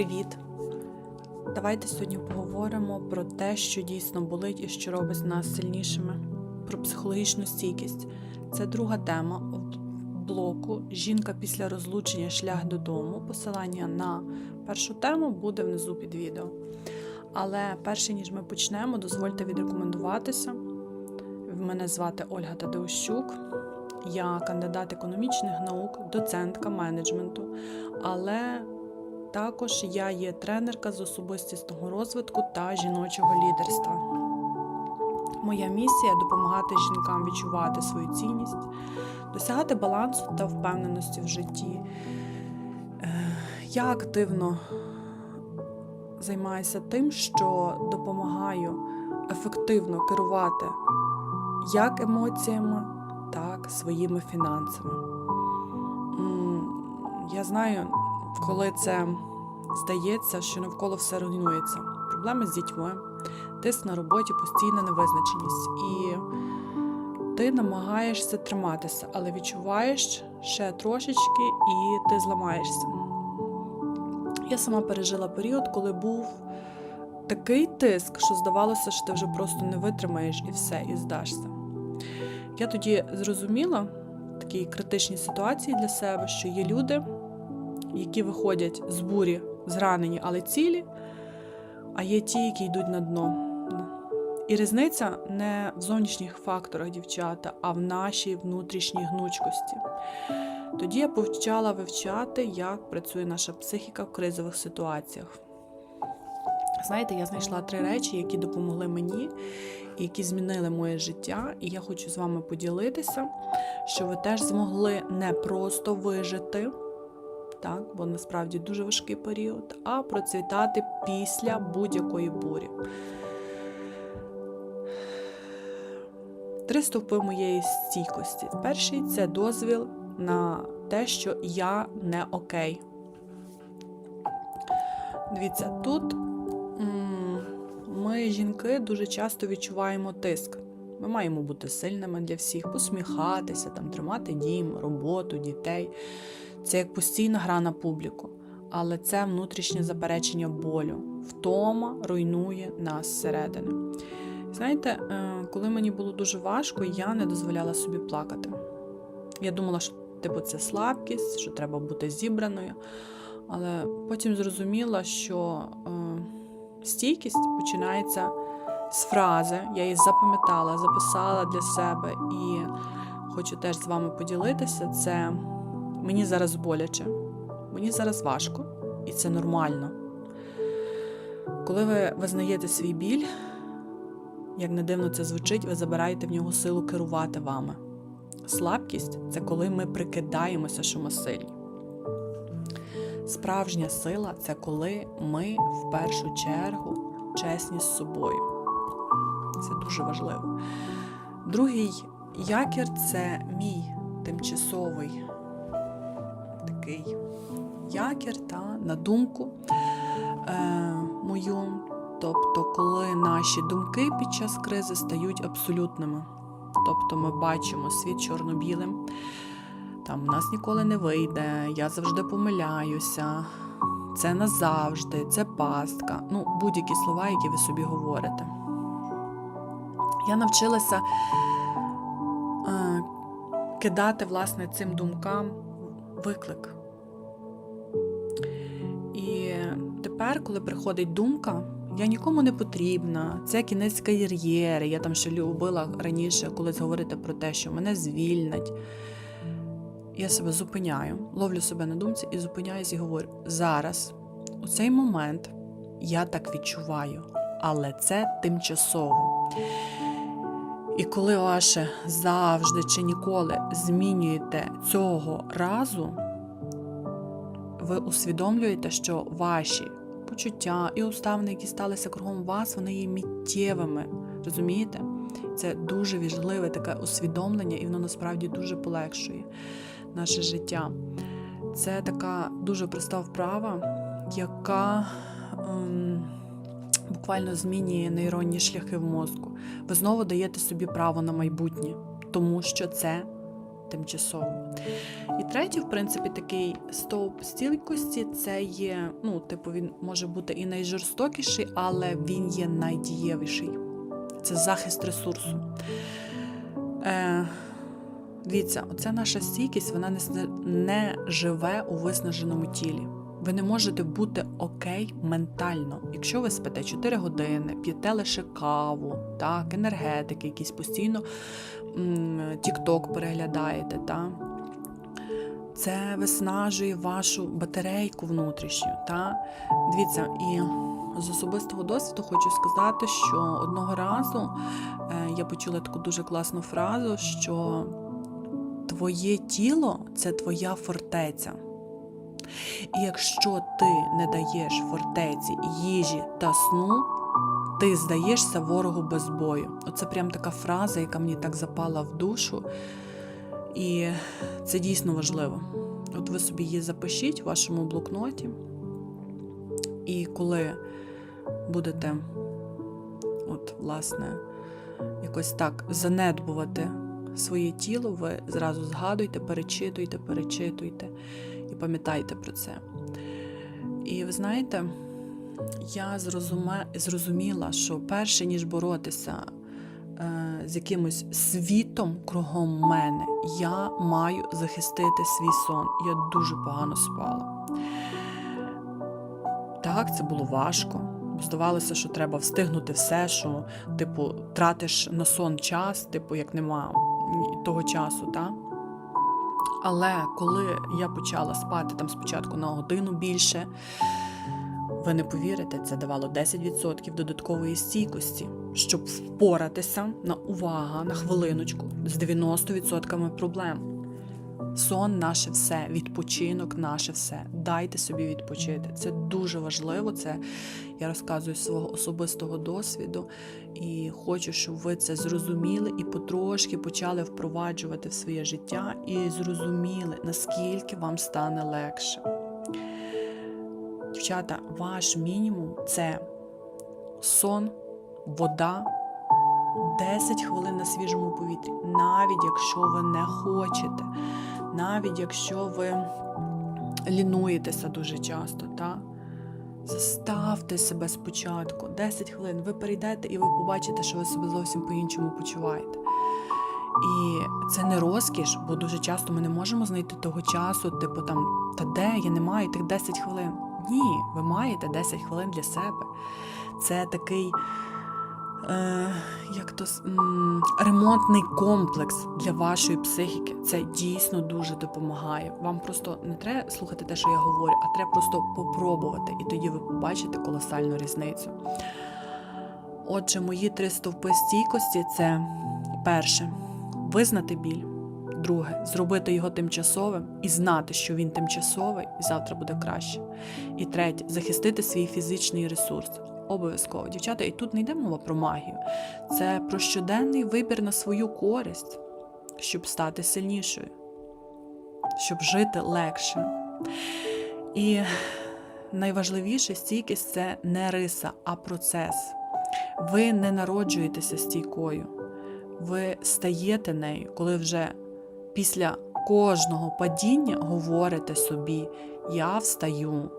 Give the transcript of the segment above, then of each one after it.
Привіт! Давайте сьогодні поговоримо про те, що дійсно болить і що робить нас сильнішими, про психологічну стійкість. Це друга тема блоку Жінка після розлучення шлях додому. Посилання на першу тему буде внизу під відео. Але перше ніж ми почнемо, дозвольте відрекомендуватися. Мене звати Ольга Тадеущук. Я кандидат економічних наук, доцентка менеджменту, але також я є тренерка з особистісного розвитку та жіночого лідерства. Моя місія допомагати жінкам відчувати свою цінність, досягати балансу та впевненості в житті. Я активно займаюся тим, що допомагаю ефективно керувати як емоціями, так своїми фінансами. Я знаю, коли це здається, що навколо все руйнується. Проблеми з дітьми, тиск на роботі, постійна невизначеність. І ти намагаєшся триматися, але відчуваєш ще трошечки, і ти зламаєшся. Я сама пережила період, коли був такий тиск, що здавалося, що ти вже просто не витримаєш і все, і здашся. Я тоді зрозуміла в такій критичній ситуації для себе, що є люди, які виходять з бурі, зранені, але цілі, а є ті, які йдуть на дно. І різниця не в зовнішніх факторах дівчата, а в нашій внутрішній гнучкості. Тоді я почала вивчати, як працює наша психіка в кризових ситуаціях. Знаєте, я знайшла три речі, які допомогли мені, які змінили моє життя, і я хочу з вами поділитися, що ви теж змогли не просто вижити, так, бо насправді дуже важкий період, а процвітати після будь-якої бурі. Три стовпи моєї стійкості. Перший це дозвіл на те, що я не окей. Дивіться, тут ми, жінки, дуже часто відчуваємо тиск. Ми маємо бути сильними для всіх, посміхатися, там, тримати дім, роботу, дітей. Це як постійна гра на публіку. Але це внутрішнє заперечення болю. Втома руйнує нас зсередини. Знаєте, коли мені було дуже важко, я не дозволяла собі плакати. Я думала, що типу, це слабкість, що треба бути зібраною. Але потім зрозуміла, що е, стійкість починається з фрази. Я її запам'ятала, записала для себе і хочу теж з вами поділитися. Це мені зараз боляче, мені зараз важко, і це нормально. Коли ви визнаєте свій біль, як не дивно це звучить, ви забираєте в нього силу керувати вами. Слабкість це коли ми прикидаємося, що ми сильні. Справжня сила це коли ми в першу чергу чесні з собою. Це дуже важливо. Другий якір це мій тимчасовий такий якір та на думку е, мою. Тобто, коли наші думки під час кризи стають абсолютними. Тобто ми бачимо світ чорно-білим там в нас ніколи не вийде, я завжди помиляюся, це назавжди, це пастка. Ну, будь-які слова, які ви собі говорите. Я навчилася е, кидати, власне, цим думкам виклик. І тепер, коли приходить думка, я нікому не потрібна, це кінець кар'єри. Я там ще любила раніше колись говорити про те, що мене звільнять. Я себе зупиняю, ловлю себе на думці і зупиняюсь і говорю: зараз, у цей момент, я так відчуваю, але це тимчасово. І коли ваше завжди чи ніколи змінюєте цього разу, ви усвідомлюєте, що ваші почуття і уставини, які сталися кругом вас, вони є миттєвими. Розумієте? Це дуже важливе таке усвідомлення, і воно насправді дуже полегшує наше життя. Це така дуже проста вправа, яка ем, буквально змінює нейронні шляхи в мозку. Ви знову даєте собі право на майбутнє, тому що це тимчасовим. І третій, в принципі, такий стовп стійкості це є, ну, типу, він може бути і найжорстокіший, але він є найдієвіший. Це захист ресурсу. Е, Дивіться, оця наша стійкість вона не, не живе у виснаженому тілі. Ви не можете бути окей ментально. Якщо ви спите 4 години, п'єте лише каву, так, енергетики, якісь постійно тік-ток переглядаєте, так, це виснажує вашу батарейку внутрішню. Та? Дивіться, і з особистого досвіду хочу сказати, що одного разу е, я почула таку дуже класну фразу, що твоє тіло це твоя фортеця. І якщо ти не даєш фортеці їжі та сну, ти здаєшся ворогу без бою. Оце прям така фраза, яка мені так запала в душу. І це дійсно важливо. От ви собі її запишіть в вашому блокноті, і коли будете, от, власне, якось так занедбувати своє тіло, ви зразу згадуйте, перечитуйте, перечитуйте і пам'ятайте про це. І ви знаєте, я зрозуміла, що перше, ніж боротися е, з якимось світом кругом мене, я маю захистити свій сон. Я дуже погано спала. Так, це було важко. Здавалося, що треба встигнути все, що, типу, тратиш на сон час, типу, як нема того часу, так? Але коли я почала спати там спочатку на годину більше, ви не повірите, це давало 10% додаткової стійкості, щоб впоратися на увага на хвилиночку з 90% проблем. Сон наше все, відпочинок наше все. Дайте собі відпочити. Це дуже важливо. Це я розказую з свого особистого досвіду і хочу, щоб ви це зрозуміли і потрошки почали впроваджувати в своє життя і зрозуміли, наскільки вам стане легше. Дівчата, ваш мінімум це сон, вода, 10 хвилин на свіжому повітрі, навіть якщо ви не хочете, навіть якщо ви лінуєтеся дуже часто, так? Заставте себе спочатку 10 хвилин. Ви перейдете і ви побачите, що ви себе зовсім по-іншому почуваєте. І це не розкіш, бо дуже часто ми не можемо знайти того часу, типу там, та де я не маю тих 10 хвилин. Ні, ви маєте 10 хвилин для себе. Це такий е, як то, ремонтний комплекс для вашої психіки. Це дійсно дуже допомагає. Вам просто не треба слухати те, що я говорю, а треба просто попробувати, і тоді ви побачите колосальну різницю. Отже, мої три стовпи стійкості це перше визнати біль. Друге зробити його тимчасовим і знати, що він тимчасовий, і завтра буде краще. І третє захистити свій фізичний ресурс. Обов'язково. Дівчата, і тут не йде мова про магію. Це про щоденний вибір на свою користь, щоб стати сильнішою, щоб жити легше. І найважливіше стійкість це не риса, а процес. Ви не народжуєтеся стійкою, ви стаєте нею, коли вже після кожного падіння говорите собі: Я встаю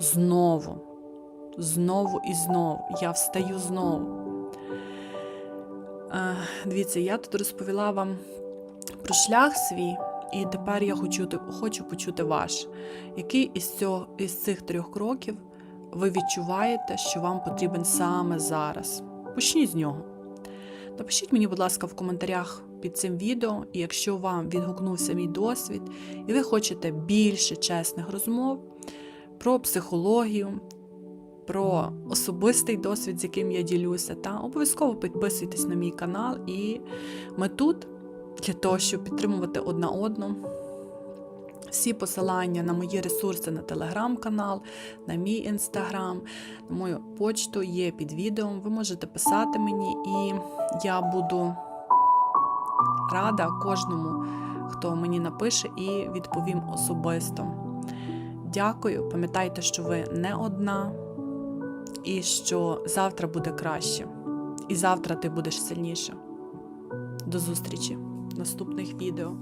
знову, знову і знову, я встаю знову. Е, Дивіться, я тут розповіла вам про шлях свій, і тепер я хочу, хочу почути ваш. Який із, цього, із цих трьох кроків ви відчуваєте, що вам потрібен саме зараз? Почніть з нього. Напишіть мені, будь ласка, в коментарях під цим відео, і якщо вам відгукнувся мій досвід, і ви хочете більше чесних розмов про психологію, про особистий досвід, з яким я ділюся, та обов'язково підписуйтесь на мій канал, і ми тут для того, щоб підтримувати одна одну. Всі посилання на мої ресурси на телеграм-канал, на мій інстаграм, на мою почту є під відео. Ви можете писати мені, і я буду рада кожному, хто мені напише, і відповім особисто. Дякую, пам'ятайте, що ви не одна, і що завтра буде краще. І завтра ти будеш сильніше. До зустрічі в наступних відео.